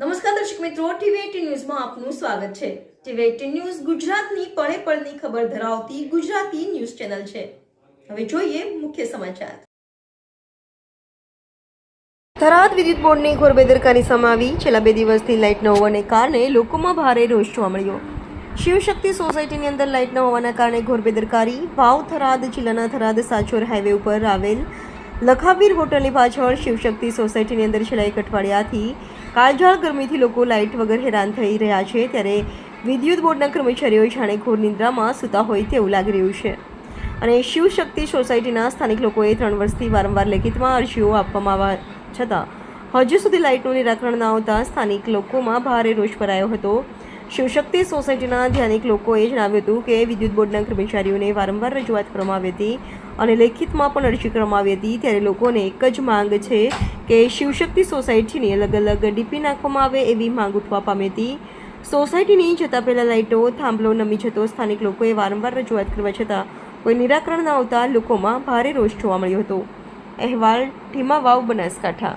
નમસ્કાર દર્શક મિત્રો ટીવી ન્યૂઝમાં આપનું સ્વાગત છે. ટીવી ન્યૂઝ ગુજરાતની પળે પળની ખબર ધરાવતી ગુજરાતી ન્યૂઝ ચેનલ છે. હવે જોઈએ મુખ્ય સમાચાર. થરાદ વિદ્યુત બોર્ડની ઘોર બેદરકારી સમાવી છેલ્લા બે દિવસથી લાઇટ ન હોવાને કારણે લોકોમાં ભારે રોષ જોવા મળ્યો. શિવશક્તિ સોસાયટીની અંદર લાઇટ ન હોવાના કારણે ઘોર બેદરકારી વાવ થરાદ, જિલ્લાના થરાદ સાચોર હાઈવે ઉપર આવેલ લખાવીર હોટલની પાછળ શિવશક્તિ સોસાયટીની અંદર છેલ્લા એક અઠવાડિયાથી કાળઝાળ ગરમીથી લોકો લાઇટ વગર હેરાન થઈ રહ્યા છે. ત્યારે વિદ્યુત બોર્ડના કર્મચારીઓ જાણે ઘોર નિંદ્રામાં સૂતા હોય તેવું લાગી રહ્યું છે. અને શિવશક્તિ સોસાયટીના સ્થાનિક લોકોએ ત્રણ વર્ષથી વારંવાર લેખિતમાં અરજીઓ આપવામાં આવવા છતાં, હજુ સુધી લાઇટનું નિરાકરણ ન આવતા સ્થાનિક લોકોમાં ભારે રોષ ભરાયો હતો. શિવશક્તિ સોસાયટીના ધ્યાનિક લોકોએ જણાવ્યું હતું કે વિદ્યુત બોર્ડના કર્મચારીઓને વારંવાર રજૂઆત કરવામાં આવી હતી અને લેખિતમાં પણ અરજી કરવામાં આવી હતી. ત્યારે લોકોને એક જ માંગ છે કે શિવશક્તિ સોસાયટીની અલગ અલગ ડીપી નાખવામાં આવે એવી માંગ ઉઠવા પામી હતી. સોસાયટીની જતા પહેલાં લાઇટો, થાંભલો, નમી જતો સ્થાનિક લોકોએ વારંવાર રજૂઆત કરવા છતાં કોઈ નિરાકરણ ન આવતા લોકોમાં ભારે રોષ જોવા મળ્યો હતો. અહેવાલ ઢીમા વાવ બનાસકાંઠા.